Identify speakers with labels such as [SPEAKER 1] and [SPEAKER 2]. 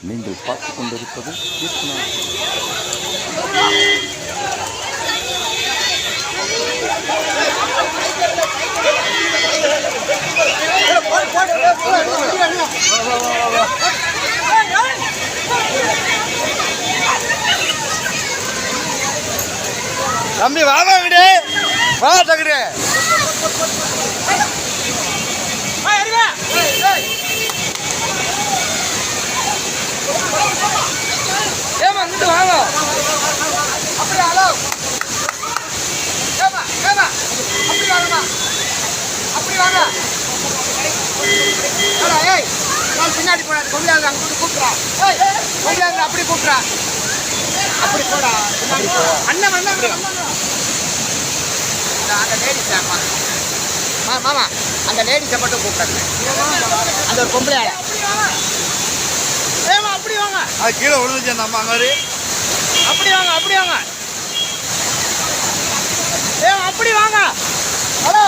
[SPEAKER 1] நீங்கள் பார்த்து
[SPEAKER 2] கொண்டிருப்பது தம்பி வாங்க வா தகுடு பின்னாடி போடாது கொம்பியாங்க அங்க கூட்டு கூப்பிட்றா. கொம்பியாங்க அப்படி கூப்பிட்றா. அப்படி போடா. அண்ணன் அப்படி அந்த லேடிஸ் மா மாமா. அந்த லேடிஸை மட்டும் கூப்பிடுங்க அந்த ஒரு பொம்பளை ஏமா அப்படி வாங்க.
[SPEAKER 1] அது கீழே விழுந்துச்சு அந்த அம்மா மாதிரி.
[SPEAKER 2] அப்படி வாங்க அப்படி வாங்க. ஏ அப்படி வாங்க. ஹலோ.